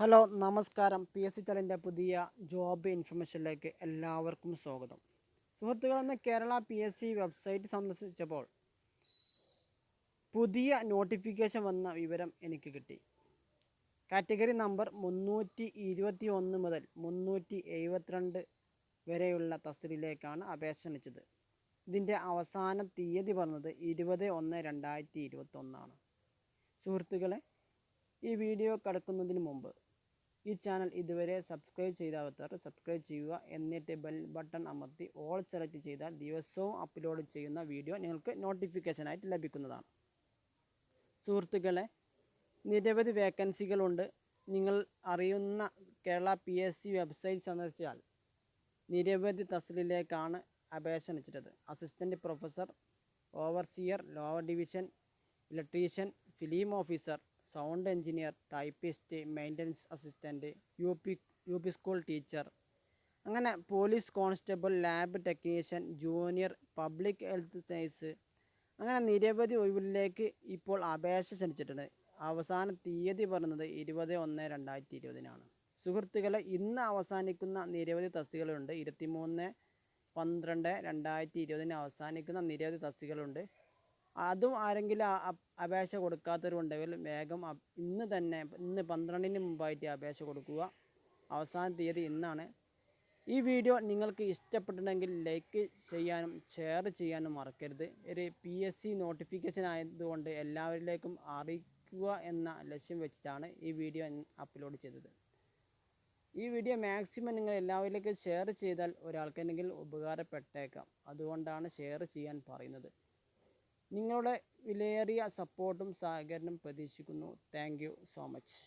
Hello നമസ്കാരം. P S C തലിന്റെ പുതിയ job ഇൻഫർമേഷനിലേക്ക് എല്ലാവർക്കും സ്വാഗതം. സുഹൃത്തുക്കളെന്ന് Kerala P S C website സന്ദർശിച്ചപ്പോൾ പുതിയ നോട്ടിഫിക്കേഷൻ വന്ന വിവരം എനിക്ക് കിട്ടി. കാറ്റഗറി നമ്പർ മുന്നൂറ്റി ഇരുപത്തി ഒന്ന് മുതൽ മുന്നൂറ്റി എഴുപത്തിരണ്ട് വരെയുള്ള തസ്തിയിലേക്കാണ് അപേക്ഷ ക്ഷണിച്ചത്. ഇതിന്റെ അവസാന തീയതി പറഞ്ഞത് ഇരുപത് ഒന്ന് രണ്ടായിരത്തി ഇരുപത്തൊന്നാണ്. സുഹൃത്തുക്കളെ ഈ വീഡിയോ കടക്കുന്നതിന് മുമ്പ് ഈ ചാനൽ ഇതുവരെ സബ്സ്ക്രൈബ് ചെയ്താത്തവർ സബ്സ്ക്രൈബ് ചെയ്യുക. എന്നിട്ട് ബെൽ ബട്ടൺ അമർത്തി ഓൾ സെലക്ട് ചെയ്താൽ ദിവസവും അപ്ലോഡ് ചെയ്യുന്ന വീഡിയോ നിങ്ങൾക്ക് നോട്ടിഫിക്കേഷനായിട്ട് ലഭിക്കുന്നതാണ്. സുഹൃത്തുക്കളെ നിരവധി വേക്കൻസികളുണ്ട് നിങ്ങൾ അറിയുന്ന Kerala P S C website സന്ദർശിച്ചാൽ നിരവധി തസ്തിലേക്കാണ് അപേക്ഷ ക്ഷണിച്ചിട്ടത് assistant professor overseer lower division electrician film officer sound engineer typist maintenance assistant U P U P school teacher. അങ്ങനെ police constable lab technician junior public health nurse. അങ്ങനെ നിരവധി ഒഴിവിലേക്ക് ഇപ്പോൾ അപേക്ഷ ക്ഷണിച്ചിട്ടുണ്ട്. അവസാന തീയതി പറയുന്നത് ഇരുപത് ഒന്ന് രണ്ടായിരത്തി ഇരുപതിനാണ് സുഹൃത്തുക്കളെ ഇന്ന് അവസാനിക്കുന്ന നിരവധി തസ്തികളുണ്ട് ഇരുപത്തിമൂന്ന് പന്ത്രണ്ട് രണ്ടായിരത്തി ഇരുപതിന് അവസാനിക്കുന്ന നിരവധി തസ്തികളുണ്ട് അതും ആരെങ്കിലും അപേക്ഷ കൊടുക്കാത്തവരുണ്ടെങ്കിൽ വേഗം ഇന്ന് തന്നെ ഇന്ന് പന്ത്രണ്ടിന് മുമ്പായിട്ട് അപേക്ഷ കൊടുക്കുക. അവസാന തീയതി ഇന്നാണ്. ഈ വീഡിയോ നിങ്ങൾക്ക് ഇഷ്ടപ്പെട്ടിട്ടുണ്ടെങ്കിൽ ലൈക്ക് ചെയ്യാനും ഷെയർ ചെയ്യാനും മറക്കരുത്. ഒരു പി എസ് സി നോട്ടിഫിക്കേഷൻ ആയതുകൊണ്ട് എല്ലാവരിലേക്കും അറിയിക്കുക എന്ന ലക്ഷ്യം വെച്ചിട്ടാണ് ഈ വീഡിയോ അപ്ലോഡ് ചെയ്തത്. ഈ വീഡിയോ മാക്സിമം നിങ്ങൾ എല്ലാവരിലേക്കും ഷെയർ ചെയ്താൽ ഒരാൾക്കെന്തെങ്കിലും ഉപകാരപ്പെട്ടേക്കാം. അതുകൊണ്ടാണ് ഷെയർ ചെയ്യാൻ പറയുന്നത്. നിങ്ങളുടെ വിലയേറിയ സപ്പോർട്ടും സഹകരണം പ്രതീക്ഷിക്കുന്നു. Thank so much